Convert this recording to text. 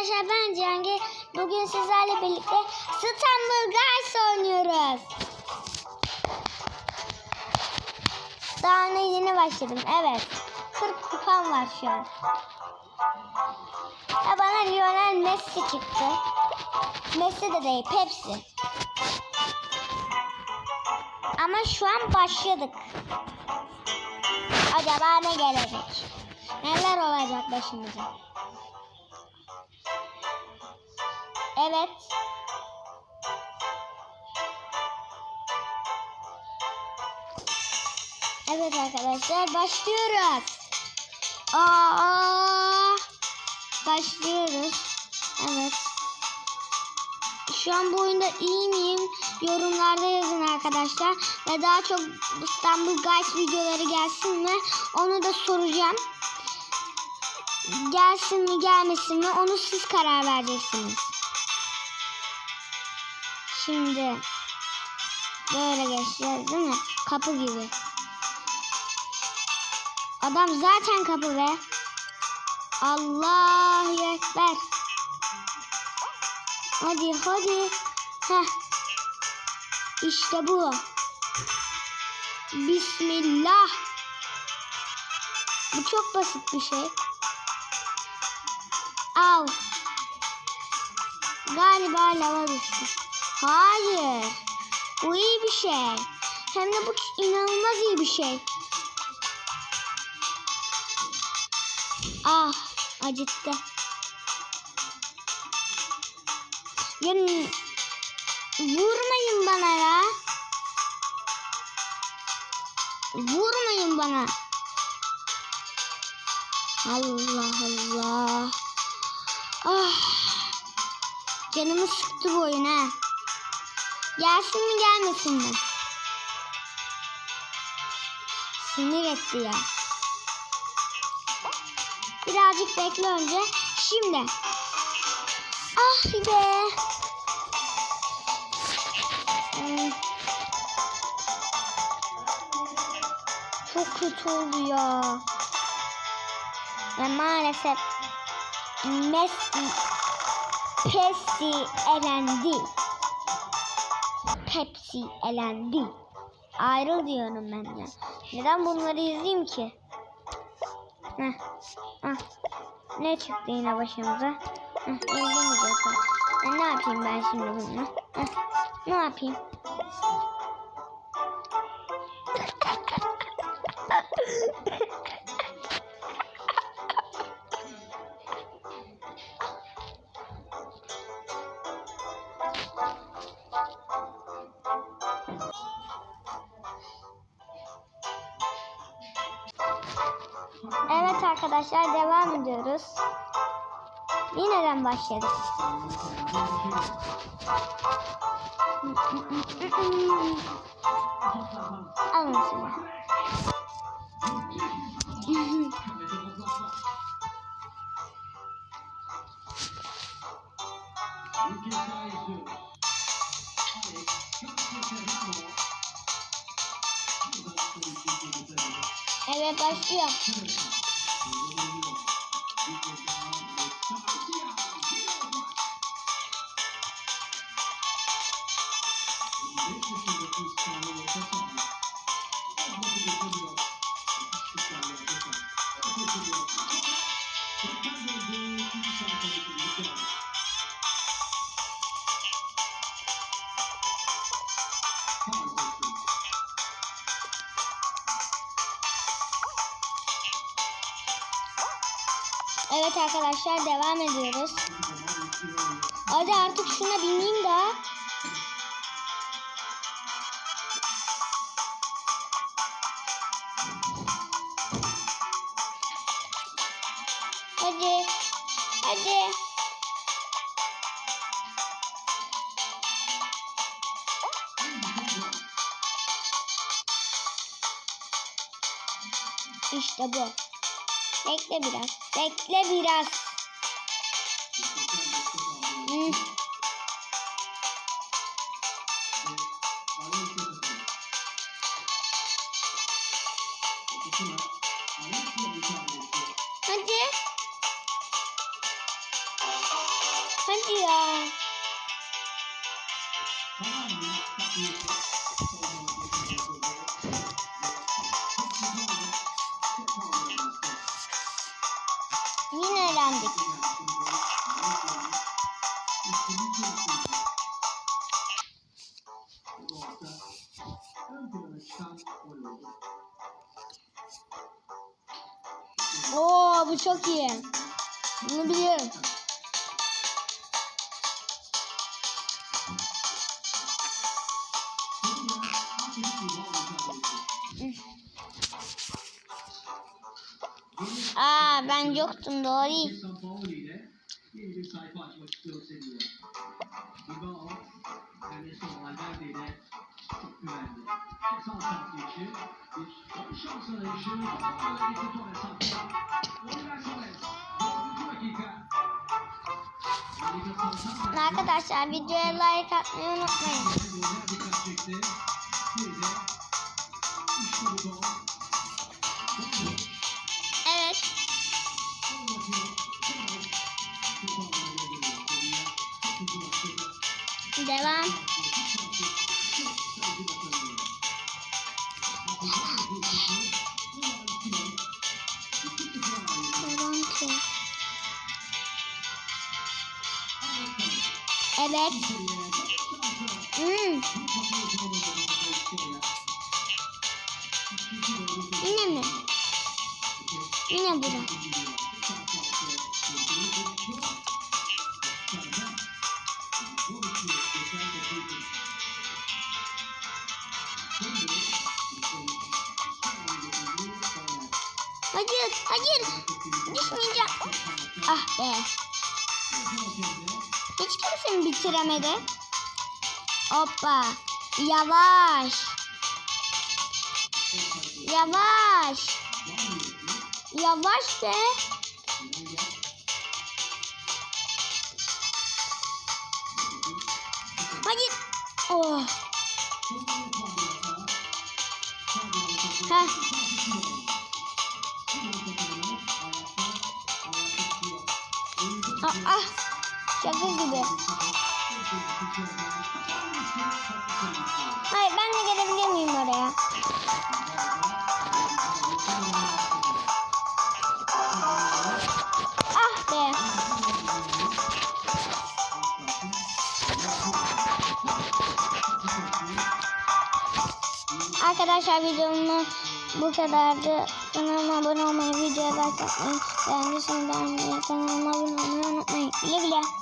arkadaşlar ben Cihangir. Bugün sizlerle birlikte İstanbul Guys oynuyoruz. Daha ona yeni başladım. Evet. 40 kupam var şu an. Ya bana Lionel Messi çıktı. Messi de değil, Pepsi. Ama şu an başladık. Acaba ne gelecek? Neler olacak başımıza? Evet. Evet arkadaşlar başlıyoruz. Aa, başlıyoruz. Evet. Şu an bu oyunda iyi miyim? Yorumlarda yazın arkadaşlar. Ve daha çok İstanbul Guys videoları gelsin mi? Onu da soracağım. Gelsin mi gelmesin mi? Onu siz karar vereceksiniz. Şimdi böyle geçeceğiz değil mi? Kapı gibi. Adam zaten kapı be. Allahu Ekber. Hadi hadi. Heh. İşte bu. Bismillah. Bu çok basit bir şey. Al. Galiba lava düştü. Hayır. Bu iyi bir şey. Hem de bu inanılmaz iyi bir şey. Ah acıttı. Ya, vurmayın bana ya. Vurmayın bana. Allah Allah. Ah. Canımı sıktı bu oyun ha. Gelsin mi gelmesin mi? Sinir etti ya. Birazcık bekle önce. Şimdi. Ah be. Hmm. Çok kötü oldu ya. Ve maalesef Messi Pepsi elendi. Pepsi elendi. Ayrıl diyorum ben ya. Neden bunları izleyeyim ki? Heh. Ah. Ne çıktı yine başımıza? Heh. Ha, ne yapayım ben şimdi bununla? Heh, ne yapayım? arkadaşlar devam ediyoruz. Yineden başladık. Alın şunu. Evet başlıyor. Evet arkadaşlar devam ediyoruz. Hadi artık şuna bineyim daha. İşte bu. Bekle biraz. Bekle biraz. Hmm. Hadi. Hadi ya. Oo bu çok iyi. Bunu biliyorum. Aa ben yoktum doğru. Arkadaşlar videoya like atmayı unutmayın. Goller dikkat Evet. Hmm. Yine mi? Yine bura. Hayır, hayır. Düşmeyeceğim. Ah be. Hiç kimse bitiremedi? Hoppa. Yavaş. Yavaş. Yavaş be. Hayır. Oh. Heh. Ah, ah. Şaka gibi. Hayır ben de gelebilir miyim oraya? Ah be. Arkadaşlar videomu bu kadardı. Kanalıma abone olmayı, videoya like atmayı, beğendiyseniz beğenmeyi, kanalıma abone olmayı unutmayın. Güle güle.